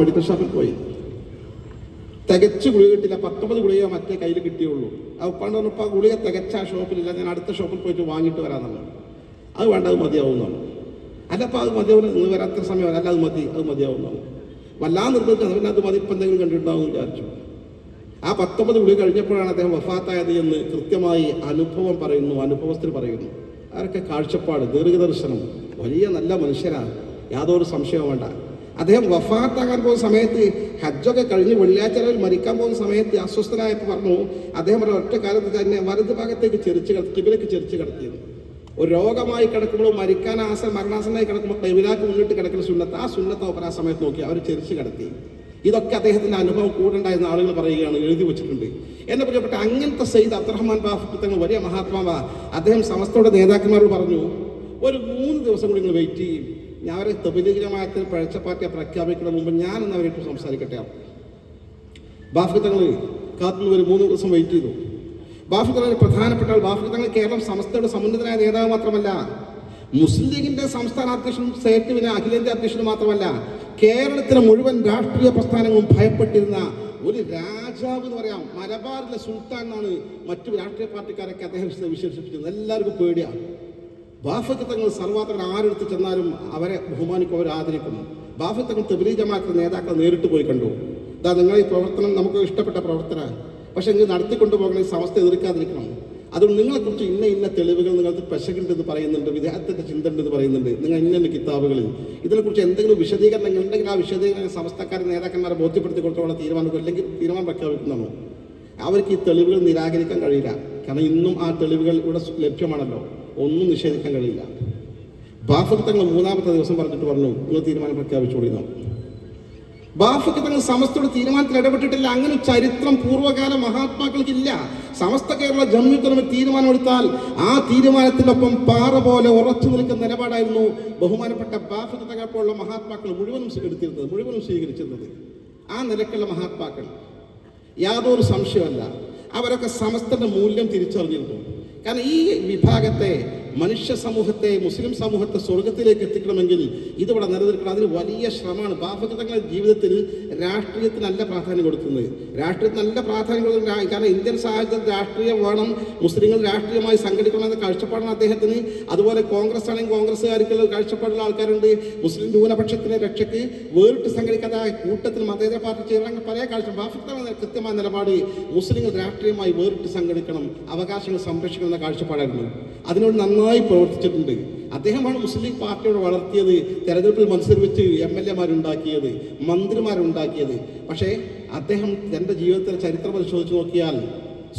Medical ഷോപ്പിൽ പോയി. തികച്ച് ഗുളിക കിട്ടില്ല പത്തൊമ്പത് ഗുളിക മറ്റേ കയ്യിൽ കിട്ടിയുള്ളൂ. അത് ഉപ്പാണ്ട് പറഞ്ഞപ്പോൾ ഗുളിക തികച്ച ആ ഷോപ്പിലില്ല. ഞാൻ അടുത്ത ഷോപ്പിൽ പോയിട്ട് വാങ്ങിയിട്ട് വരാമെന്നാണ് അത് വേണ്ട അത് മതിയാവുന്നതാണ് അല്ലപ്പോൾ അത് മതിയാവില്ല. നിങ്ങൾ വരാത്ത സമയം അല്ല അത് മതി അത് മതിയാവുന്നതാണ് വല്ലാതെ നിർബന്ധിച്ചത് പിന്നെ അത് മതി. ഇപ്പം എന്തെങ്കിലും കണ്ടിട്ടുണ്ടാവും വിചാരിച്ചു. ആ പത്തൊമ്പത് ഗുളിക കഴിഞ്ഞപ്പോഴാണ് അദ്ദേഹം വഫാത്തായത് എന്ന് കൃത്യമായി അനുഭവം പറയുന്നു അനുഭവസ്ഥർ പറയുന്നു. അവരൊക്കെ കാഴ്ചപ്പാട് ദീർഘദർശനം. വലിയ നല്ല മനുഷ്യരാണ് യാതൊരു സംശയവും വേണ്ട. അദ്ദേഹം വഫാത്താകാൻ പോകുന്ന സമയത്ത് ഹജ്ജൊക്കെ കഴിഞ്ഞ് വെള്ളിയാഴ്ച മരിക്കാൻ പോകുന്ന സമയത്ത് അസ്വസ്ഥനായപ്പോൾ പറഞ്ഞു അദ്ദേഹം ഒരു ഒറ്റ കാലത്ത് തന്നെ വലത് ഭാഗത്തേക്ക് ചെരിച്ച് കിടത്തി കിബിലേക്ക് ചെരിച്ച് കിടത്തിയത് ഒരു രോഗമായി കിടക്കുമ്പോൾ മരിക്കാൻ ആസ മരണാസനായി കിടക്കുമ്പോൾ കൈവിലാക്ക് മുന്നിട്ട് കിടക്കുന്ന സുന്നത്ത് ആ സുന്നത്ത് ഓപ്പറ ആ സമയത്ത് നോക്കി അവർ ചെരിച്ച് കിടത്തി. ഇതൊക്കെ അദ്ദേഹത്തിന്റെ അനുഭവം കൂടുണ്ടായിരുന്ന ആളുകൾ പറയുകയാണ് എഴുതി വെച്ചിട്ടുണ്ട്. എന്നെ പ്രിയപ്പെട്ട അങ്ങനത്തെ സയ്യിദ് അബ്ദുറഹ്മാൻ ബാഫുത്തങ്ങൾ വലിയ മഹാത്മാവ. അദ്ദേഹം സമസ്തയുടെ നേതാക്കന്മാരോട് പറഞ്ഞു ഒരു മൂന്ന് ദിവസം കൂടി നിങ്ങൾ വെയിറ്റ് ചെയ്യും. ഞാൻ അവരെ തബലീഗമായത്തിൽ പഴച്ച പാർട്ടിയെ പ്രഖ്യാപിക്കുന്ന മുമ്പ് ഞാനൊന്ന് അവരെ സംസാരിക്കട്ടെ? ബാഫി തങ്ങൾ ഒരു മൂന്ന് ദിവസം വെയിറ്റ് ചെയ്തു. ബാഫി പ്രധാനപ്പെട്ട ബാഫി തങ്ങൾ കേരളം സമസ്തയുടെ സമുന്നതനായ നേതാവ് മാത്രമല്ല മുസ്ലിം ലീഗിന്റെ സംസ്ഥാന അധ്യക്ഷനും സേറ്റുവിന് അഖിലേന്ത്യാ അധ്യക്ഷനും മാത്രമല്ല കേരളത്തിലെ മുഴുവൻ രാഷ്ട്രീയ പ്രസ്ഥാനങ്ങളും ഭയപ്പെട്ടിരുന്ന ഒരു രാജാവ് എന്ന് പറയാം. മലബാറിലെ സുൽത്താൻ എന്നാണ് മറ്റു രാഷ്ട്രീയ പാർട്ടിക്കാരൊക്കെ അദ്ദേഹം വിശേഷിപ്പിച്ചത്. എല്ലാവർക്കും പേടിയാണ് ബാഫത്ത് തങ്ങൾ ആരെടുത്ത് ചെന്നാലും അവരെ ബഹുമാനിക്കും അവർ ആദരിക്കുന്നു ബാഫത്ത് തങ്ങൾ ജമാഅത്ത് നേതാക്കളെ നേരിട്ട് പോയി കണ്ടു. ഇതാ നിങ്ങളെ ഈ പ്രവർത്തനം നമുക്ക് ഇഷ്ടപ്പെട്ട പ്രവർത്തന പക്ഷെ ഇങ്ങനെ നടത്തിക്കൊണ്ടു ഈ സമസ്ത എതിർക്കാതിരിക്കണം. അതുകൊണ്ട് നിങ്ങളെക്കുറിച്ച് ഇന്ന ഇന്ന തെളിവുകൾ നിങ്ങൾക്ക് പെശകുണ്ടെന്ന് പറയുന്നുണ്ട് വിദേഹത്തിന്റെ ചിന്ത ഉണ്ടെന്ന് പറയുന്നുണ്ട് നിങ്ങൾ ഇന്ന കിതാബുകളിൽ ഇതിനെക്കുറിച്ച് എന്തെങ്കിലും വിശദീകരണങ്ങൾ ഉണ്ടെങ്കിൽ ആ വിശദീകരണങ്ങൾ സമസ്തക്കാരെ നേതാക്കന്മാരെ ബോധ്യപ്പെടുത്തി കൊടുത്തോളം തീരുമാനം അല്ലെങ്കിൽ തീരുമാനം പ്രഖ്യാപിക്കുന്നതാണ്. അവർക്ക് ഈ തെളിവുകൾ നിരാകരിക്കാൻ കഴിയില്ല. കാരണം ഇന്നും ആ തെളിവുകൾ ഇവിടെ ലഭ്യമാണല്ലോ. ഒന്നും നിഷേധിക്കാൻ കഴിയില്ല. ബാഫക്ക് മൂന്നാമത്തെ ദിവസം പറഞ്ഞിട്ട് പറഞ്ഞു നിങ്ങൾ തീരുമാനം പ്രഖ്യാപിച്ചുകൊള്ളിക്കണം ബാഫക്ക് സമസ്തയുടെ തീരുമാനത്തിൽ ഇടപെട്ടിട്ടില്ല. അങ്ങനെ ചരിത്രം പൂർവകാല മഹാത്മാക്കൾക്കില്ല. സമസ്ത കേരള ജമ്മിത്തലമ തീരുമാനമെടുത്താൽ ആ തീരുമാനത്തിനൊപ്പം പാറ പോലെ ഉറച്ചു നിൽക്കുന്ന നിലപാടായിരുന്നു ബഹുമാനപ്പെട്ട ബാഫക്ക് പോലുള്ള മഹാത്മാക്കൾ മുഴുവനും എടുത്തിരുന്നത് മുഴുവനും സ്വീകരിച്ചിരുന്നത്. ആ നിലക്കുള്ള മഹാത്മാക്കൾ. യാതൊരു സംശയമല്ല അവരൊക്കെ സമസ്തന്റെ മൂല്യം തിരിച്ചറിഞ്ഞിരുന്നു. കാരണം ഈ വിഭാഗത്തെ മനുഷ്യ സമൂഹത്തെ മുസ്ലിം സമൂഹത്തെ സ്വർഗത്തിലേക്ക് എത്തിക്കണമെങ്കിൽ ഇതിവിടെ നിലനിൽക്കണം. അതിന് വലിയ ശ്രമമാണ്. ബാഫക്ക് ജീവിതത്തിൽ ജീവിതത്തിൽ രാഷ്ട്രീയത്തിനല്ല പ്രാധാന്യം കൊടുക്കുന്നത്. രാഷ്ട്രീയത്തിന് നല്ല പ്രാധാന്യം കൊടുക്കുന്നത് കാരണം ഇന്ത്യൻ സാഹചര്യത്തിൽ രാഷ്ട്രീയം വേണം മുസ്ലിങ്ങൾ രാഷ്ട്രീയമായി സംഘടിക്കണം എന്ന കാഴ്ചപ്പാടാണ് അദ്ദേഹത്തിന്. അതുപോലെ കോൺഗ്രസ് ആണെങ്കിൽ കോൺഗ്രസ്സുകാർക്കുള്ള കാഴ്ചപ്പാടുള്ള ആൾക്കാരുണ്ട്. മുസ്ലിം ന്യൂനപക്ഷത്തിന്റെ രക്ഷയ്ക്ക് വേറിട്ട് സംഘടിക്കാതെ കൂട്ടത്തിൽ മതേതര പാർട്ടി ചെയ്യണമെങ്കിൽ പല കാഴ്ച ബാഫക്ക് കൃത്യമായ നിലപാട് മുസ്ലിങ്ങൾ രാഷ്ട്രീയമായി വേറിട്ട് സംഘടിക്കണം. അവകാശങ്ങൾ സംരക്ഷിക്കണം എന്ന കാഴ്ചപ്പാടായിരുന്നു. അതിനോട് നന്നായി പ്രവർത്തിച്ചിട്ടുണ്ട്. അദ്ദേഹമാണ് മുസ്ലിം പാർട്ടിയോട് വളർത്തിയത് തെരഞ്ഞെടുപ്പിൽ മത്സരിച്ച് എം എൽ എമാരുണ്ടാക്കിയത് മന്ത്രിമാരുണ്ടാക്കിയത്. പക്ഷേ അദ്ദേഹം തന്റെ ജീവിതത്തിലെ ചരിത്രം പരിശോധിച്ച് നോക്കിയാൽ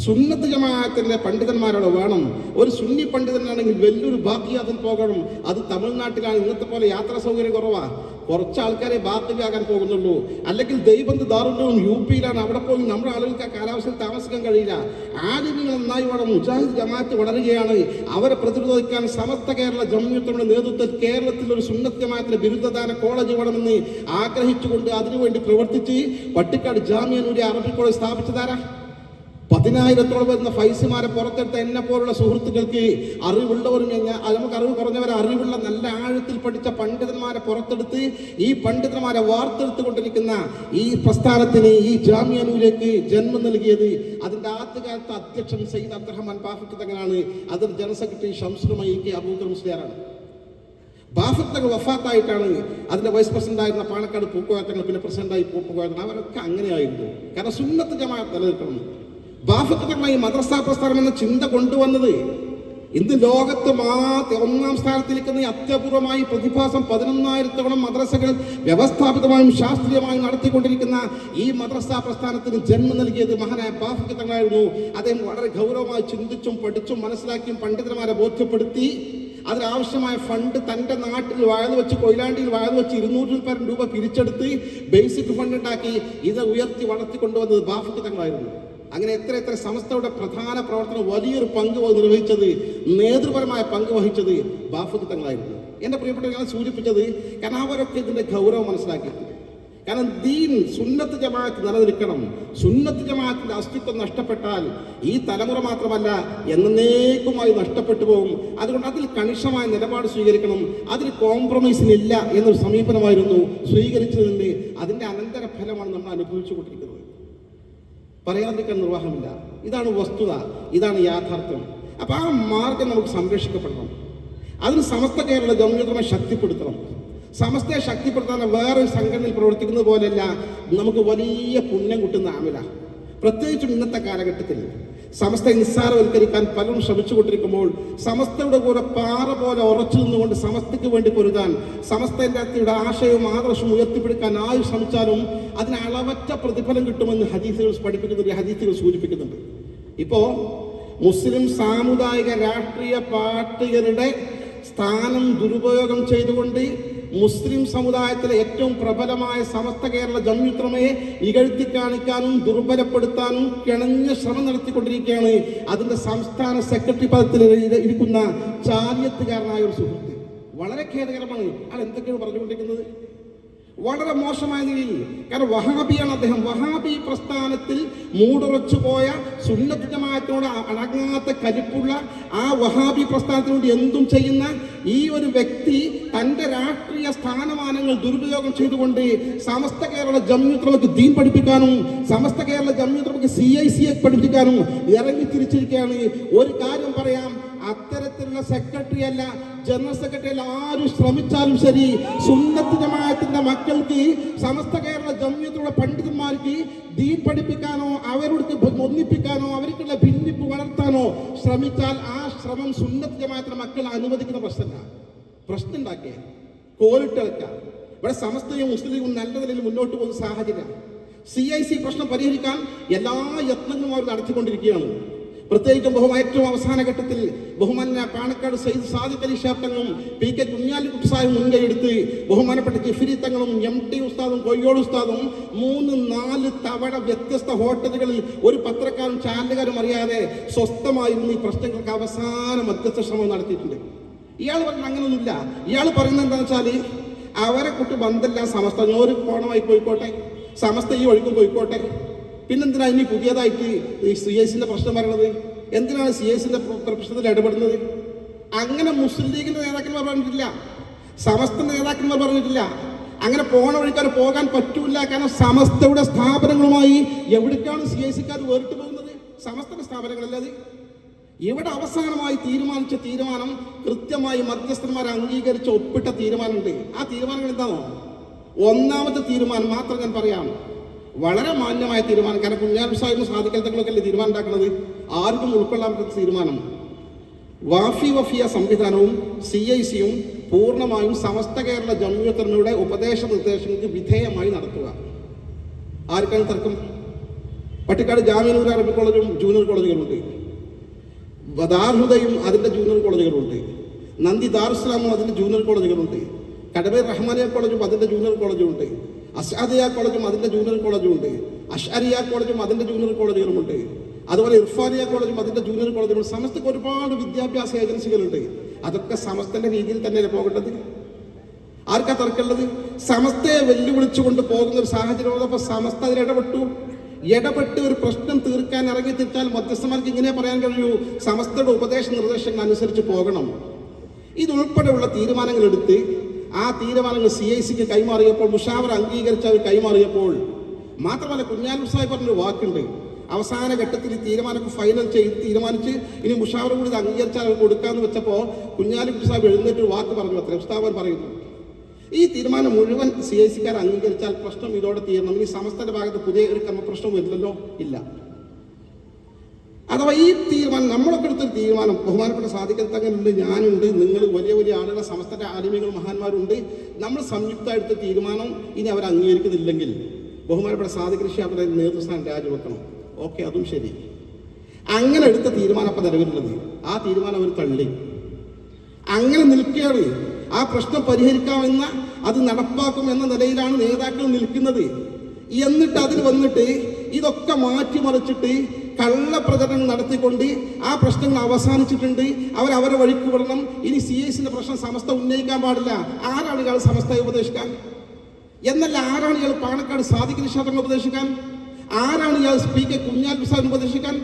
സുന്നത്ത് ജമാഅത്തിന്റെ പണ്ഡിതന്മാരോട് വേണം. ഒരു സുന്നി പണ്ഡിതനാണെങ്കിൽ വലിയൊരു ബാക്കിയാതിൽ പോകണം. അത് തമിഴ്നാട്ടിലാണ്. ഇന്നത്തെ പോലെ യാത്രാ സൗകര്യം കുറവാ. കുറച്ച് ആൾക്കാരെ ബാക്കിയാകാൻ പോകുന്നുള്ളൂ. അല്ലെങ്കിൽ ദൈവം ദാറുലും യു പിയിലാണ് അവിടെ പോയി നമ്മുടെ ആളുകൾക്ക് ആ കാലാവസ്ഥയിൽ താമസിക്കാൻ കഴിയില്ല. ആദ്യം നന്നായി വളർന്നു. മുജാഹിദ് ജമാഅത്ത് വളരുകയാണ്. അവരെ പ്രതിരോധിക്കാൻ സമസ്ത കേരള ജമ്മിയത്തിന്റെ നേതൃത്വത്തിൽ കേരളത്തിൽ ഒരു ജമാഅത്തിന്റെ ബിരുദദാന കോളേജ് വേണമെന്ന് ആഗ്രഹിച്ചുകൊണ്ട് അതിനുവേണ്ടി പ്രവർത്തിച്ച് പട്ടിക്കാട് ജാമ്യനൂരി അറബി കോളേജ് സ്ഥാപിച്ചതാരാ? പതിനായിരത്തോളം വരുന്ന ഫൈസിമാരെ പുറത്തെടുത്ത എന്നെ പോലുള്ള സുഹൃത്തുക്കൾക്ക് അറിവുള്ളവരും നമുക്ക് അറിവ് കുറഞ്ഞവരെ അറിവുള്ള നല്ല ആഴത്തിൽ പഠിച്ച പണ്ഡിതന്മാരെ പുറത്തെടുത്ത് ഈ പണ്ഡിതന്മാരെ വാർത്തെടുത്തുകൊണ്ടിരിക്കുന്ന ഈ പ്രസ്ഥാനത്തിന് ഈ ജാമ്യാനൂലേക്ക് ജന്മം നൽകിയത് അതിന്റെ ആദ്യകാലത്തെ അധ്യക്ഷൻ സയ്യിദ് അബ്ദുറഹ്മാൻ ബാഫിക് തങ്ങനാണ്. അതിൽ ജനറൽ ഷംസുറുമായി കെ അബൂക്കർ മുസ്ലിയാറാണ് ബാഫിക് തങ്ങൾ വഫാത്തായിട്ടാണ് അതിന്റെ വൈസ് പ്രസിഡന്റ് ആയിരുന്ന പാണക്കാട് പൂക്കോയത്തങ്ങൾ പിന്നെ പ്രസിഡന്റായി പൂക്കോയത്തങ്ങൾ അവരൊക്കെ അങ്ങനെയായിരുന്നു. കാരണം സുന്നത്ത് ജമാഅത്ത് നിലനിൽക്കണം. ബാഫത്തുമായി മദ്രസ പ്രസ്ഥാനം എന്ന ചിന്ത കൊണ്ടുവന്നത് ഇന്ന് ലോകത്ത് മാത്രം ഒന്നാം സ്ഥാനത്തിരിക്കുന്ന ഈ അത്യപൂർവമായി പ്രതിഭാസം പതിനൊന്നായിരത്തോളം മദ്രസകൾ വ്യവസ്ഥാപിതമായും ശാസ്ത്രീയമായും നടത്തിക്കൊണ്ടിരിക്കുന്ന ഈ മദ്രസ പ്രസ്ഥാനത്തിന് ജന്മം നൽകിയത് മഹാനായ ബാഫക്ക് തങ്ങളായിരുന്നു. അദ്ദേഹം വളരെ ഗൗരവമായി ചിന്തിച്ചും പഠിച്ചും മനസ്സിലാക്കിയും പണ്ഡിതന്മാരെ ബോധ്യപ്പെടുത്തി. അതിനാവശ്യമായ ഫണ്ട് തന്റെ നാട്ടിൽ വായത് വെച്ച് കൊയിലാണ്ടിയിൽ വായത് വെച്ച് ഇരുന്നൂറിൽ പരം രൂപ പിരിച്ചെടുത്ത് ബേസിക് ഫണ്ട് ഉണ്ടാക്കി. ഇത് ഉയർത്തി വളർത്തിക്കൊണ്ടുവന്നത് ബാഫക്ക് തങ്ങളായിരുന്നു. അങ്ങനെ എത്ര എത്ര സംസ്ഥയുടെ പ്രധാന പ്രവർത്തനം വലിയൊരു പങ്ക് നിർവഹിച്ചത് നേതൃപരമായ പങ്ക് വഹിച്ചത് ബാഫക്ക് തങ്ങളായിരുന്നു. എന്റെ പ്രിയപ്പെട്ട ഞാൻ സൂചിപ്പിച്ചത് കാരണം അവരൊക്കെ ഇതിന്റെ ഗൗരവം മനസ്സിലാക്കി കാരണം ദീൻ സുന്നത്ത് ജമാഅത്ത് നിലനിൽക്കണം. സുന്നത്ത് ജമാഅത്തിന്റെ അസ്തിത്വം നഷ്ടപ്പെട്ടാൽ ഈ തലമുറ മാത്രമല്ല എന്നേക്കുമായി നഷ്ടപ്പെട്ടു പോകും. അതുകൊണ്ട് അതിൽ കണിഷമായ നിലപാട് സ്വീകരിക്കണം. അതിൽ കോംപ്രമൈസിനില്ല എന്നൊരു സമീപനമായിരുന്നു സ്വീകരിച്ചതിന്റെ അതിന്റെ അനന്തരഫലമാണ് അനന്തര ഫലമാണ് നമ്മൾ അനുഭവിച്ചു കൊണ്ടിരിക്കുന്നത് പറയാതിരിക്കാൻ നിർവാഹമില്ല. ഇതാണ് വസ്തുത ഇതാണ് യാഥാർത്ഥ്യം. അപ്പൊ ആ മാർഗം നമുക്ക് സംരക്ഷിക്കപ്പെടണം. അതിന് സമസ്ത കേരള ഗൗരവമായി ശക്തിപ്പെടുത്തണം. സമസ്തയെ ശക്തിപ്പെടുത്താൻ വേറൊരു സംഘടനയിൽ പ്രവർത്തിക്കുന്നത് പോലെയല്ല നമുക്ക് വലിയ പുണ്യം കിട്ടുന്ന ആമില. പ്രത്യേകിച്ചും ഇന്നത്തെ കാലഘട്ടത്തിൽ. സമസ്തയെ നിസ്സാരവൽക്കരിക്കാൻ പലരും ശ്രമിച്ചുകൊണ്ടിരിക്കുമ്പോൾ സമസ്തയുടെ കൂടെ പാറ പോലെ ഉറച്ചു നിന്നുകൊണ്ട് സമസ്തയ്ക്ക് വേണ്ടി പൊരുതാൻ സമസ്തയുടെ ആശയവും ആദർശവും ഉയർത്തിപ്പിടിക്കാൻ ആര് ശ്രമിച്ചാലും അതിന് അളവറ്റ പ്രതിഫലം കിട്ടുമെന്ന് ഹദീസുകൾ പഠിപ്പിക്കുന്നുണ്ട് ഹദീസുകൾ സൂചിപ്പിക്കുന്നുണ്ട്. ഇപ്പോ മുസ്ലിം സാമുദായിക രാഷ്ട്രീയ പാർട്ടികളുടെ സ്ഥാനം ദുരുപയോഗം ചെയ്തുകൊണ്ട് മുസ്ലിം സമുദായത്തിലെ ഏറ്റവും പ്രബലമായ സമസ്ത കേരള ജമ്യുത്രമയെ ഇകഴ്ത്തി കാണിക്കാനും ദുർബലപ്പെടുത്താനും കിണഞ്ഞ ശ്രമം നടത്തിക്കൊണ്ടിരിക്കുകയാണ്. അതിന്റെ സംസ്ഥാന സെക്രട്ടറി പദത്തിൽ ഇരി- ഇരിക്കുന്ന ചാലിയത്തുകാരനായ ഒരു സുഹൃത്ത്. വളരെ ഖേദകരമാണ്. അയാൾ എന്തൊക്കെയാണ് പറഞ്ഞുകൊണ്ടിരിക്കുന്നത്? വളരെ മോശമായ നിലയിൽ. കാരണം വഹാബിയാണ് അദ്ദേഹം. വഹാബി പ്രസ്ഥാനത്തിൽ മൂടുറച്ചു പോയ സുന്നത്ത് ജമാഅത്തോട് അടങ്ങാത്ത കലിപ്പുള്ള ആ വഹാബി പ്രസ്ഥാനത്തിനോട് എന്തും ചെയ്യുന്ന ഈ ഒരു വ്യക്തി തന്റെ രാഷ്ട്രീയ സ്ഥാനമാനങ്ങൾ ദുരുപയോഗം ചെയ്തുകൊണ്ട് സമസ്ത കേരള ജമ്യുത്രമക്ക് ദീൻ പഠിപ്പിക്കാനും സമസ്ത കേരള ജമ്യുത്രമക്ക് സി ഐ സി എ പഠിപ്പിക്കാനും ഇറങ്ങി തിരിച്ചിരിക്കുകയാണ്. ഒരു കാര്യം പറയാം അത്തരത്തിലുള്ള സെക്രട്ടറി അല്ല ജനറൽ സെക്രട്ടറി അല്ല ആരും ശ്രമിച്ചാലും ശരി സുന്നത്ത് ജമാഅത്തിന്റെ മക്കൾക്ക് സമസ്ത കേരള ജമ്യത്തുള്ള പണ്ഡിതന്മാർക്ക് ദീൻ പഠിപ്പിക്കാനോ അവരോട് ഒന്നിപ്പിക്കാനോ അവർക്കുള്ള ഭിന്നിപ്പ് വളർത്താനോ ശ്രമിച്ചാൽ ആ ശ്രമം സുന്നത്ത് മാത്രം മക്കൾ അനുവദിക്കുന്ന പ്രശ്നമല്ല. പ്രശ്നം ഉണ്ടാക്കിയ. കോലിട്ടിളക്ക ഇവിടെ സമസ്തയും മുസ്ലിം നല്ല നിലയിൽ മുന്നോട്ട് പോകുന്ന സാഹചര്യം. സി ഐ സി പ്രശ്നം പരിഹരിക്കാൻ എല്ലാ യത്നങ്ങളും അവർ നടത്തിക്കൊണ്ടിരിക്കുകയാണ്. പ്രത്യേകിച്ചും ബഹുമാന ഏറ്റവും അവസാന ഘട്ടത്തിൽ ബഹുമാന പാണക്കാട് സയ്യിദ് സാദിഖ് അലി ഷാ തങ്ങളും പി കെ കുഞ്ഞാലിക്കുട്ടി സാഹിബ് മുൻകൈയെടുത്ത് ബഹുമാനപ്പെട്ട ജിഫിരി തങ്ങളും എം ടി ഉസ്താദും കൊയ്യോട് ഉസ്താദും മൂന്ന് നാല് തവണ വ്യത്യസ്ത ഹോട്ടലുകളിൽ ഒരു പത്രക്കാരും ചാനലുകാരും അറിയാതെ സ്വസ്ഥമായിരുന്നു ഈ പ്രശ്നങ്ങൾക്ക് അവസാന മധ്യസ്ഥ ശ്രമം നടത്തിയിട്ടുണ്ട്. ഇയാൾ പറഞ്ഞ അങ്ങനൊന്നുമില്ല. ഇയാൾ പറയുന്നത് എന്താണെന്ന് വെച്ചാൽ അവരെ കുട്ടി ബന്ധമില്ല സമസ്ത ഒരു കോണമായി പോയിക്കോട്ടെ. സമസ്ത ഈ ഒഴുക്കും പോയിക്കോട്ടെ. പിന്നെന്തിനാ ഇനി പുതിയതായിട്ട് ഈ സി എസിന്റെ പ്രശ്നം പറയണത് എന്തിനാണ് സി എസിന്റെ പ്രശ്നത്തിൽ ഇടപെടുന്നത്? അങ്ങനെ മുസ്ലിം ലീഗിന്റെ നേതാക്കന്മാർ പറഞ്ഞിട്ടില്ല. സമസ്ത നേതാക്കന്മാർ പറഞ്ഞിട്ടില്ല. അങ്ങനെ പോണ വഴിക്കാർ പോകാൻ പറ്റൂല. കാരണം സമസ്തയുടെ സ്ഥാപനങ്ങളുമായി എവിടേക്കാണ് സി എസ് സിക്കാർ വേറിട്ട് പോകുന്നത്? സമസ്തയുടെ സ്ഥാപനങ്ങളല്ലേ അത്? ഇവിടെ അവസാനമായി തീരുമാനിച്ച തീരുമാനം കൃത്യമായി മധ്യസ്ഥന്മാർ അംഗീകരിച്ച ഒപ്പിട്ട തീരുമാനമുണ്ട്. ആ തീരുമാനങ്ങൾ എന്താണോ? ഒന്നാമത്തെ തീരുമാനം മാത്രം ഞാൻ പറയാം. വളരെ മാന്യമായ തീരുമാനം. കാരണം കുഞ്ഞാൻ സാഹിബ് അല്ലേ തീരുമാനം ഉണ്ടാക്കുന്നത് ആർക്കും ഉൾക്കൊള്ളാൻ പറ്റുന്ന തീരുമാനം വാഫി വഫിയ സംവിധാനവും സി ഐ സിയും പൂർണമായും സമസ്ത കേരള ജമ്മിയത്തമ്മയുടെ ഉപദേശ നിർദ്ദേശങ്ങൾക്ക് വിധേയമായി നടത്തുക. ആർക്കാണ് തർക്കം? പട്ടിക്കാട് ജാമ്യനൂർ അറബി കോളേജും ജൂനിയർ കോളേജുകളുണ്ട്. ദാർഹുദയും അതിന്റെ ജൂനിയർ കോളേജുകളുണ്ട്. നന്ദി ദാർസ്ലാമും അതിന്റെ ജൂനിയർ കോളേജുകളുണ്ട്. കടബേ റഹ്മാനിയ കോളേജും അതിന്റെ ജൂനിയർ കോളേജും ഉണ്ട് അസാദിയ കോളേജും അതിന്റെ ജൂനിയർ കോളേജും ഉണ്ട്. അഷാരിയ കോളേജും അതിന്റെ ജൂനിയർ കോളേജുകളുമുണ്ട് അതുപോലെ ഇർഫാനിയ കോളേജും അതിന്റെ ജൂനിയർ കോളേജുകളുണ്ട് സമസ്തക്ക് ഒരുപാട് വിദ്യാഭ്യാസ ഏജൻസികളുണ്ട് അതൊക്കെ സമസ്തന്റെ രീതിയിൽ തന്നെ പോകേണ്ടത്? ആർക്കാ തർക്കമുള്ളത്? സമസ്തയെ വെല്ലുവിളിച്ചുകൊണ്ട് പോകുന്ന ഒരു സാഹചര്യം വന്നപ്പോൾ സമസ്ത അതിൽ ഇടപെട്ടു. ഇടപെട്ട് ഒരു പ്രശ്നം തീർക്കാൻ ഇറങ്ങി തിരിച്ചാൽ മധ്യസ്ഥന്മാർക്ക് ഇങ്ങനെ പറയാൻ കഴിയൂ. സമസ്തയുടെ ഉപദേശ നിർദ്ദേശങ്ങൾ അനുസരിച്ച് പോകണം. ഇതുൾപ്പെടെയുള്ള തീരുമാനങ്ങൾ എടുത്ത് ആ തീരുമാനങ്ങൾ സി ഐ സിക്ക് കൈമാറിയപ്പോൾ മുഷാവർ അംഗീകരിച്ച് അവർ കൈമാറിയപ്പോൾ മാത്രമല്ല കുഞ്ഞാലി സാഹിബ് പറഞ്ഞൊരു വാക്കുണ്ട്. അവസാന ഘട്ടത്തിൽ ഈ തീരുമാനമൊക്കെ ഫൈനൽ ചെയ്ത് തീരുമാനിച്ച് ഇനി മുഷാവർ കൂടി ഇത് അംഗീകരിച്ചാൽ അവർ കൊടുക്കാമെന്ന് വെച്ചപ്പോൾ കുഞ്ഞാലിക്കുട്ടി സാഹിബ് എഴുന്നേറ്റ് ഒരു വാക്ക് പറഞ്ഞു അത്ര. ഉസ്താവൻ പറയുന്നു ഈ തീരുമാനം മുഴുവൻ സി ഐ സിക്കാർ അംഗീകരിച്ചാൽ പ്രശ്നം ഇതോടെ തീരണം ഈ സമസ്തന്റെ ഭാഗത്ത് പുതിയ ഒരു ക്രമപ്രശ്നം വരില്ലല്ലോ ഇല്ല. അഥവാ ഈ തീരുമാനം നമ്മളൊക്കെ എടുത്തൊരു തീരുമാനം ബഹുമാനപ്പെട്ട സാധിക്കൽ തങ്ങളുണ്ട് ഞാനുണ്ട് നിങ്ങൾ വലിയ വലിയ ആളുകൾ സമസ്തന്റെ ആലിമികൾ മഹാന്മാരുണ്ട്. നമ്മൾ സംയുക്തമായിട്ട് തീരുമാനം ഇനി അവർ അംഗീകരിക്കുന്നില്ലെങ്കിൽ ബഹുമാനപ്പെട്ട സാധിക്കൽ അവരുടെ നേതൃസ്ഥാനം രാജിവെക്കണം. ഓക്കെ അതും ശരി. അങ്ങനെ എടുത്ത തീരുമാനം അപ്പം നിലവിലുള്ളത്. ആ തീരുമാനം അവർ തള്ളി. അങ്ങനെ നിൽക്കുകയാണ്. ആ പ്രശ്നം പരിഹരിക്കാമെന്ന അത് നടപ്പാക്കും എന്ന നിലയിലാണ് നേതാക്കൾ നിൽക്കുന്നത്. എന്നിട്ട് അതിൽ വന്നിട്ട് ഇതൊക്കെ മാറ്റിമറിച്ചിട്ട് കള്ളപ്രചരണങ്ങൾ നടത്തിക്കൊണ്ട് ആ പ്രശ്നങ്ങൾ അവസാനിച്ചിട്ടുണ്ട്. അവർ അവരെ വഴിക്ക് വിടണം. ഇനി സി എസിന്റെ പ്രശ്നം സമസ്ത ഉന്നയിക്കാൻ പാടില്ല. ആരാണ് ഇയാൾ സമസ്തയെ ഉപദേശിക്കാൻ? എന്നല്ല ആരാണ് ഇയാൾ പാണക്കാട് സാധിക്കുന്ന ക്ഷേത്രങ്ങൾ ഉപദേശിക്കാൻ? ആരാണ് ഇയാൾ സ്പീക്കർ കുഞ്ഞാൽ പ്രസാദ് ഉപദേശിക്കാൻ?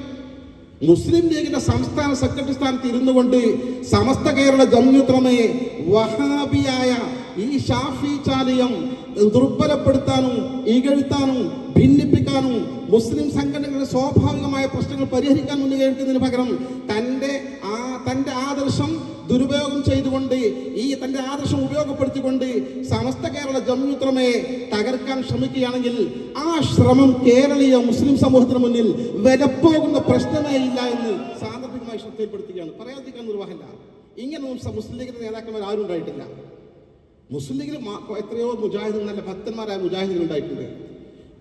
മുസ്ലിം ലീഗിന്റെ സംസ്ഥാന സെക്രട്ടറി സ്ഥാനത്ത് ഇരുന്നു കൊണ്ട് സമസ്ത കേരള ജമ്യുത്രമയെ വഹാബിയായ ഈ ഷാഫി ചാലയം ദുർബലപ്പെടുത്താനും ഇകഴ്ത്താനും ഭിന്നിപ്പിക്കാനും മുസ്ലിം സംഘടനകളുടെ സ്വാഭാവികമായ പ്രശ്നങ്ങൾ പരിഹരിക്കാൻ മുന്നിൽ കേൾക്കുന്നതിന് പകരം തന്റെ ആ തന്റെ ആദർശം ദുരുപയോഗം ചെയ്തുകൊണ്ട് ഈ തന്റെ ആദർശം ഉപയോഗപ്പെടുത്തിക്കൊണ്ട് സമസ്ത കേരള ജമ്യുത്രമയെ തകർക്കാൻ ശ്രമിക്കുകയാണെങ്കിൽ ആ ശ്രമം കേരളീയ മുസ്ലിം സമൂഹത്തിന് മുന്നിൽ വിലപ്പോകുന്ന പ്രശ്നമേ ഇല്ല എന്ന് സാന്ദർഭികമായി ശ്രദ്ധയിൽപ്പെടുത്തുകയാണ്. പറയാതിരിക്കാൻ നിർവാഹമില്ല ഇങ്ങനൊന്നും മുസ്ലിം ലീഗിന്റെ നേതാക്കന്മാർ ആരും ഉണ്ടായിട്ടില്ല. മുസ്ലിം ലീഗിൽ എത്രയോ മുജാഹിദ് നല്ല ഭക്തന്മാരായ മുജാഹിദുകൾ ഉണ്ടായിട്ടുണ്ട്.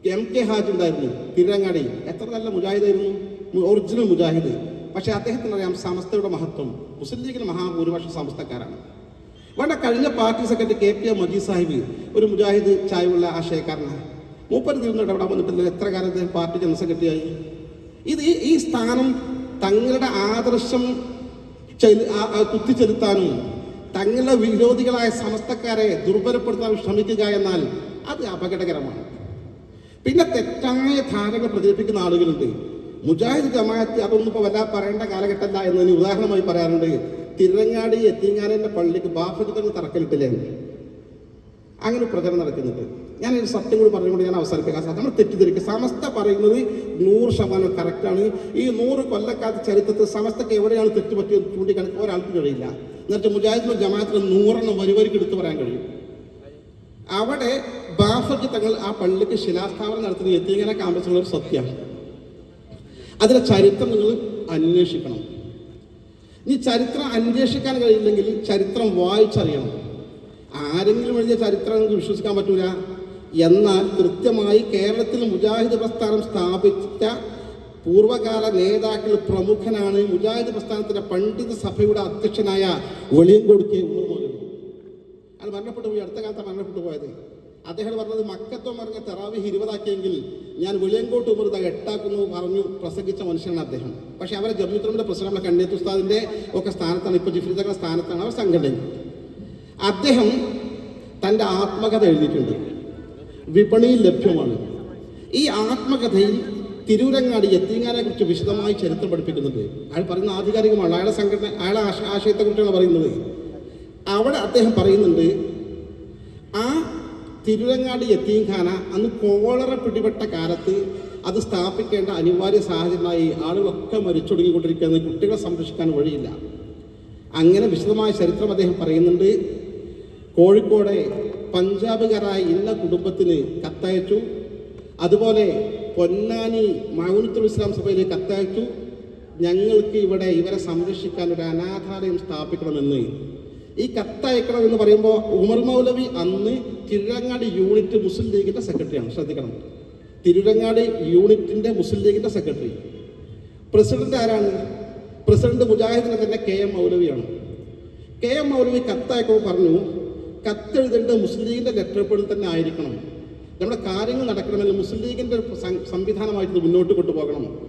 എം കെ ഹാജ് ഉണ്ടായിരുന്നു തിരങ്ങാടി. എത്ര നല്ല മുജാഹിദായിരുന്നു ഒറിജിനൽ മുജാഹിദ്. പക്ഷേ അദ്ദേഹത്തിന് അറിയാം സമസ്തയുടെ മഹത്വം. മുസ്ലിം ലീഗിൽ മഹാഭൂരിപക്ഷ സമസ്തക്കാരാണ്. വേണ്ട കഴിഞ്ഞ party secretary K P A Majeed Sahib ഒരു മുജാഹിദ് ചായവുള്ള ആശയക്കാരനാണ്. മൂപ്പര് തീർന്നു ഇടപെടാൻ വന്നിട്ടില്ല. എത്ര കാലം അദ്ദേഹം പാർട്ടി ജനറൽ സെക്രട്ടറിയായി? ഇത് ഈ- സ്ഥാനം തങ്ങളുടെ ആദർശം കുത്തിച്ചെലുത്താനും തങ്ങളുടെ വിരോധികളായ സമസ്തക്കാരെ ദുർബലപ്പെടുത്താൻ ശ്രമിക്കുക എന്നാൽ അത് അപകടകരമാണ്. പിന്നെ തെറ്റായ ധാരണ പ്രചരിപ്പിക്കുന്ന ആളുകളുണ്ട്. മുജാഹിദ് ജമാഅത്ത് അതൊന്നും ഇപ്പോൾ വല്ല പറയേണ്ട കാലഘട്ടമല്ല എന്നതിന് ഉദാഹരണമായി പറയാറുണ്ട്. തിരങ്ങാടി എത്തിങ്ങാനന്റെ പള്ളിക്ക് തന്നെ തറക്കലിട്ടില്ലേ അങ്ങനെ പ്രചരണം നടക്കുന്നുണ്ട്. ഞാൻ ഒരു സത്യം കൂടി പറഞ്ഞുകൊണ്ട് ഞാൻ അവസാനിപ്പിക്കാം. നമ്മൾ തെറ്റിദ്ധരിക്കുക. സമസ്ത പറയുന്നത് നൂറ് ശതമാനം കറക്റ്റാണ് ഈ നൂറ് കൊല്ലക്കാലത്ത് ചരിത്രത്തിൽ സമസ്തക്ക് എവിടെയാണ് തെറ്റ് പറ്റിയത് ചൂണ്ടിക്കാണിക്കാൻ ഒരാൾക്ക് കഴിയില്ല. എന്നുവെച്ചാൽ മുജാഹിദിനും ജമാഅത്തിനും നൂറെണ്ണം വരി വരിക്ക് എടുത്തു പറയാൻ കഴിയും. അവിടെ ബാഫയ്ക്ക് തങ്ങൾ ആ പള്ളിക്ക് ശിലാസ്ഥാപനം നടത്തുന്ന എത്തിങ്ങനെ ക്യാമ്പസിലുള്ള ഒരു സത്യമാണ്. അതിലെ ചരിത്രം നിങ്ങൾ അന്വേഷിക്കണം. ഈ ചരിത്രം അന്വേഷിക്കാൻ കഴിയില്ലെങ്കിൽ ചരിത്രം വായിച്ചറിയണം. ആരെങ്കിലും എഴുതിയ ചരിത്രം നിങ്ങൾക്ക് വിശ്വസിക്കാൻ പറ്റൂല. എന്നാൽ കൃത്യമായി കേരളത്തിൽ മുജാഹിദ് പ്രസ്ഥാനം സ്ഥാപിച്ച പൂർവകാല നേതാക്കൾ പ്രമുഖനാണ്. മുജാഹിദ് പ്രസ്ഥാനത്തിന്റെ പണ്ഡിത സഭയുടെ അധ്യക്ഷനായ വെളിയങ്കോട് കെ അത് മരണപ്പെട്ടു പോയി അടുത്ത കാലത്ത് മരണപ്പെട്ടു പോയത്. അദ്ദേഹം പറഞ്ഞത് മക്കത്വം പറഞ്ഞ തെറാവിഹ് ഇരുപതാക്കിയെങ്കിൽ ഞാൻ വെളിയങ്കോട്ട് ഉമർത എട്ടാക്കുന്നു പറഞ്ഞു പ്രസംഗിച്ച മനുഷ്യനാണ് അദ്ദേഹം. പക്ഷെ അവരെ ജമ്മുത്രമിന്റെ പ്രസിഡന്റ് നമ്മളെ കണ്ണേത്ത് ഉസ്താദിന്റെ ഒക്കെ സ്ഥാനത്താണ് ഇപ്പോൾ ജിഫ്രി സ്ഥാനത്താണ് അവർ സംഘടന അദ്ദേഹം തന്റെ ആത്മകഥ എഴുതിയിട്ടുണ്ട്. വിപണിയിൽ ലഭ്യമാണ്. ഈ ആത്മകഥയിൽ തിരൂരങ്ങാടി എത്തിങ്ങാനെ കുറിച്ച് വിശദമായി ചരിത്രം പഠിപ്പിക്കുന്നുണ്ട്. അയാൾ പറയുന്ന ആധികാരികമാണ്. അയാളുടെ സംഘടന അയാളെ ആശയത്തെ ആശയത്തെക്കുറിച്ചാണ് പറയുന്നത്. അവിടെ അദ്ദേഹം പറയുന്നുണ്ട് ആ തിരുരങ്ങാടി യത്തീംഖാന അന്ന് കോളറ പിടിപെട്ട കാലത്ത് അത് സ്ഥാപിക്കേണ്ട അനിവാര്യ സാഹചര്യമായി ആളുകളൊക്കെ മരിച്ചൊടുങ്ങിക്കൊണ്ടിരിക്കുന്നത് കുട്ടികളെ സംരക്ഷിക്കാൻ വഴിയില്ല. അങ്ങനെ വിശദമായ ചരിത്രം അദ്ദേഹം പറയുന്നുണ്ട് കോഴിക്കോടെ പഞ്ചാബുകാരായ ഇന്ന കുടുംബത്തിന് കത്തയച്ചു അതുപോലെ പൊന്നാനി മൗനത്തുൽ ഇസ്ലാം സഭയിൽ കത്തയച്ചു ഞങ്ങൾക്ക് ഇവിടെ ഇവരെ സംരക്ഷിക്കാൻ ഒരു അനാഥാലയം സ്ഥാപിക്കണമെന്ന് ഈ കത്തയക്കണം എന്ന് പറയുമ്പോൾ ഉമർ മൗലവി അന്ന് തിരുരങ്ങാടി യൂണിറ്റ് മുസ്ലിം ലീഗിന്റെ സെക്രട്ടറിയാണ്. ശ്രദ്ധിക്കണം. തിരുരങ്ങാടി യൂണിറ്റിന്റെ മുസ്ലിം ലീഗിന്റെ സെക്രട്ടറി. പ്രസിഡന്റ് ആരാണ്? പ്രസിഡന്റ് മുജാഹിദിനെ തന്നെ കെ എം മൗലവിയാണ്. കെ എം മൗലവി കത്തയക്കുമ്പോൾ പറഞ്ഞു കത്തെഴുതേണ്ടത് മുസ്ലിം ലീഗിന്റെ ലെറ്റർ തന്നെ ആയിരിക്കണം. നമ്മുടെ കാര്യങ്ങൾ നടക്കണമെങ്കിൽ മുസ്ലിം ലീഗിന്റെ സംവിധാനമായിട്ട് മുന്നോട്ട് കൊണ്ടുപോകണം.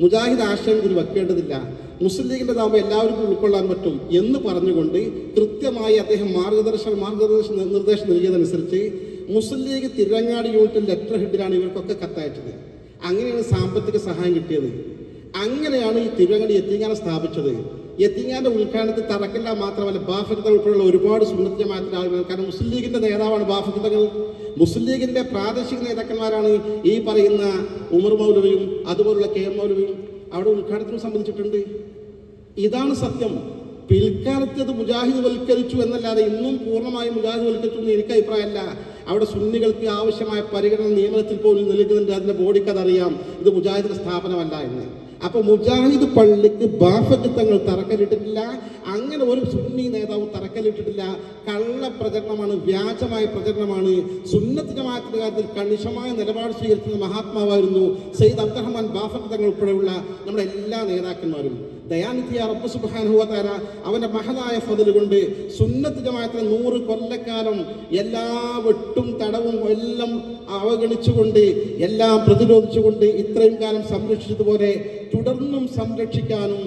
മുജാഹിദ് ആശയം ഇതിൽ വെക്കേണ്ടതില്ല. മുസ്ലിം ലീഗിന്റെ ലീഗിന്റെതാകുമ്പോൾ എല്ലാവർക്കും ഉൾക്കൊള്ളാൻ പറ്റും എന്ന് പറഞ്ഞുകൊണ്ട് കൃത്യമായി അദ്ദേഹം മാർഗദർശന മാർഗദർശന നിർദ്ദേശം നൽകിയതനുസരിച്ച് മുസ്ലിം ലീഗ് തിരുവങ്ങാടി യൂണിറ്റിൽ ലെറ്റർ ഹെഡിലാണ് ഇവർക്കൊക്കെ കത്തയച്ചത്. അങ്ങനെയാണ് സാമ്പത്തിക സഹായം കിട്ടിയത്. അങ്ങനെയാണ് ഈ തിരുവങ്ങാടി എത്തിങ്ങാനെ സ്ഥാപിച്ചത്. എത്തിങ്ങാന്റെ ഉദ്ഘാടനത്തിൽ തറക്കില്ല മാത്രമല്ല ബാഫിത്തങ്ങൾ ഉൾപ്പെടെയുള്ള ഒരുപാട് സുന്നത്ത് ജമാഅത്തിന്റെ ആളുകൾ കാരണം മുസ്ലിം ലീഗിന്റെ നേതാവാണ് ബാഫിത്തങ്ങൾ മുസ്ലിം ലീഗിന്റെ പ്രാദേശിക നേതാക്കന്മാരാണ് ഈ പറയുന്ന ഉമർ മൗലവിയും അതുപോലുള്ള കെ എം മൗലവിയും അവിടെ ഉദ്ഘാടനത്തിന് സംബന്ധിച്ചിട്ടുണ്ട്. ഇതാണ് സത്യം. പിൽക്കാലത്ത് അത് മുജാഹിദ് വൽക്കരിച്ചു എന്നല്ലാതെ ഇന്നും പൂർണമായും മുജാഹിദ് വൽക്കരിച്ചു എന്ന് എനിക്ക് അഭിപ്രായമല്ല. അവിടെ സുന്നികൾക്ക് ആവശ്യമായ പരിഗണന നിയമനത്തിൽ പോലും നൽകുന്നുണ്ട്. അതിന്റെ ബോഡിക്ക് അതറിയാം. ഇത് മുജാഹിദിന്റെ സ്ഥാപനമല്ല എന്ന്. അപ്പൊ മുജാഹിദ് പള്ളിക്ക് ബാഫക്ക് തങ്ങൾ തറക്കല്ലിട്ടിട്ടില്ല. അങ്ങനെ ഒരു സുന്നി നേതാവും തറക്കല്ലിട്ടിട്ടില്ല. കള്ള പ്രചരണമാണ് വ്യാജമായ പ്രചരണമാണ്. സുന്നത്തിനമാക്കുന്ന കാര്യത്തിൽ കണിശമായ നിലപാട് സ്വീകരിക്കുന്ന മഹാത്മാവായിരുന്നു സയ്യിദ് അബ്ദുറഹ്മാൻ ബാഫക്ക് തങ്ങൾ ഉൾപ്പെടെയുള്ള നമ്മുടെ എല്ലാ നേതാക്കന്മാരും. ദയാനിധിയ റബ്ബ് സുബാനുഹുവതാര അവന്റെ മഹതായ ഫതിൽ കൊണ്ട് സുന്നത്ത് ജമാഅത്തിനെ നൂറ് കൊല്ലക്കാലം എല്ലാ വെട്ടും തടവും എല്ലാം അവഗണിച്ചുകൊണ്ട് എല്ലാം പ്രതിരോധിച്ചുകൊണ്ട് ഇത്രയും കാലം സംരക്ഷിച്ചതുപോലെ തുടർന്നും സംരക്ഷിക്കാനും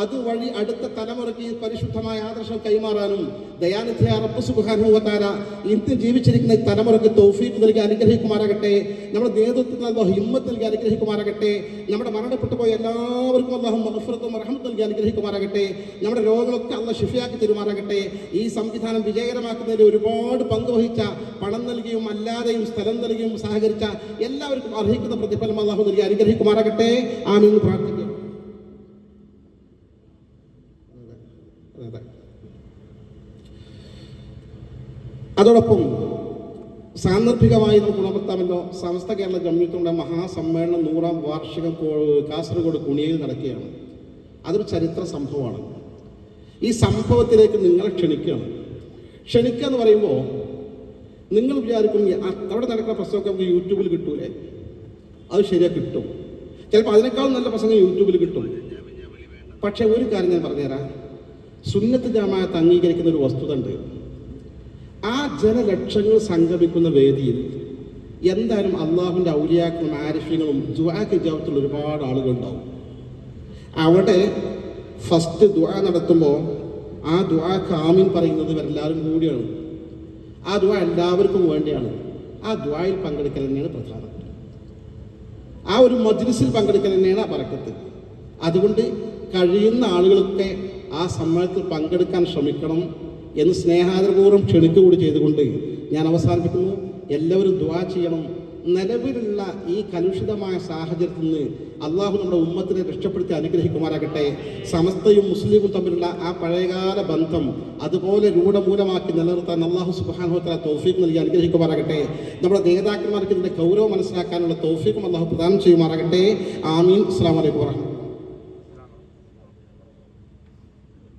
അതുവഴി അടുത്ത തലമുറയ്ക്ക് ഈ പരിശുദ്ധമായ ആദർശം കൈമാറാനും ദയാനിധ്യ റബ്ബ് തആല ഇന്ന് ജീവിച്ചിരിക്കുന്ന ഈ തലമുറയ്ക്ക് തൗഫീഖ് നൽകി അനുഗ്രഹിക്കുമാറാകട്ടെ. നമ്മുടെ നേതൃത്വത്തിന് അല്ലാഹു ഹിമ്മത്ത് നൽകി അനുഗ്രഹിക്കുമാറാകട്ടെ. നമ്മുടെ മരണപ്പെട്ടു പോയ എല്ലാവർക്കും അല്ലാഹു മഗ്ഫിറത്തും റഹ്മത്ത് നൽകി അനുഗ്രഹിക്കുമാറാകട്ടെ. നമ്മുടെ രോഗങ്ങളൊക്കെ അള്ളാഹ് ഷിഫയാക്കി തരുമാറാകട്ടെ. ഈ സംവിധാനം വിജയകരമാക്കുന്നതിൽ ഒരുപാട് പങ്ക് വഹിച്ച പണം നൽകിയും അല്ലാതെയും സ്ഥലം നൽകിയും സഹകരിച്ച എല്ലാവർക്കും അർഹിക്കുന്ന പ്രതിഫലം അല്ലാഹു നൽകി അനുഗ്രഹിക്കുമാറാകട്ടെ. ആമീൻ. പ്രാർത്ഥിക്കും അതെ. അതോടൊപ്പം സാന്ദർഭികമായി നമുക്ക് ഉണർത്താമല്ലോ സമസ്ത കേരള ജമ്മിയത്തുടെ മഹാസമ്മേളനം നൂറാം വാർഷികം കാസർഗോഡ് കുണിയയിൽ നടക്കുകയാണ്. അതൊരു ചരിത്ര സംഭവമാണ്. ഈ സംഭവത്തിലേക്ക് നിങ്ങളെ ക്ഷണിക്കുകയാണ്. ക്ഷണിക്കുക എന്ന് പറയുമ്പോൾ നിങ്ങൾ വിചാരിക്കും അവിടെ നടക്കുന്ന പ്രസംഗമൊക്കെ നമുക്ക് യൂട്യൂബിൽ കിട്ടൂലേ? അത് ശരിയാ കിട്ടും. ചിലപ്പോൾ അതിനേക്കാളും നല്ല പ്രസംഗം യൂട്യൂബിൽ കിട്ടും. പക്ഷേ ഒരു കാര്യം ഞാൻ പറഞ്ഞുതരാം. സുന്നത്ത് ജമാഅത്ത് അംഗീകരിക്കുന്ന ഒരു വസ്തുത ഉണ്ട്. ജനലക്ഷങ്ങൾ സംഗമിക്കുന്ന വേദിയിൽ എന്തായാലും അള്ളാഹുവിന്റെ ഔലിയാക്കളും ആരിഫ്യങ്ങളും ദുആക്ക് ജാവത്തുള്ള ഒരുപാട് ആളുകൾ ഉണ്ടാവും അവിടെ ഫസ്റ്റ് ദുആ നടത്തുമ്പോൾ ആ ദുആക്ക് ആമീൻ പറയുന്നത് ഇവരെല്ലാവരും കൂടിയാണ്. ആ ദുആ എല്ലാവർക്കും വേണ്ടിയാണ്. ആ ദുആയിൽ പങ്കെടുക്കൽ തന്നെയാണ് പ്രധാനം. ആ ഒരു മജ്ലിസിൽ പങ്കെടുക്കൽ തന്നെയാണ് ആ പറക്കത്ത്. അതുകൊണ്ട് കഴിയുന്ന ആളുകളൊക്കെ ആ സമ്മേളനത്തിൽ പങ്കെടുക്കാൻ ശ്രമിക്കണം. എന്ന് സ്നേഹാദരപൂർവം ക്ഷണിക്കുക കൂടി ചെയ്തുകൊണ്ട് ഞാൻ അവസാനിപ്പിക്കുന്നു. എല്ലാവരും ദ്വാ ചെയ്യണം. നിലവിലുള്ള ഈ കലുഷിതമായ സാഹചര്യത്തിൽ നിന്ന് അള്ളാഹു നമ്മുടെ ഉമ്മത്തിനെ രക്ഷപ്പെടുത്തി അനുഗ്രഹിക്കുമാറാകട്ടെ. സമസ്തയും മുസ്ലിമും തമ്മിലുള്ള ആ പഴയകാല ബന്ധം അതുപോലെ രൂഢമൂലമാക്കി നിലനിർത്താൻ അള്ളാഹു സുബാനുഹത്തല തൗഫീഖ് നൽകി അനുഗ്രഹിക്കുമാറാകട്ടെ. നമ്മുടെ നേതാക്കന്മാർക്ക് ഇതിന്റെ ഗൗരവം മനസ്സിലാക്കാനുള്ള തൗഫീഖും അള്ളാഹു പ്രദാനം ചെയ്യുമാറാകട്ടെ. ആമീൻ. അസ്സാം വലൈക്കും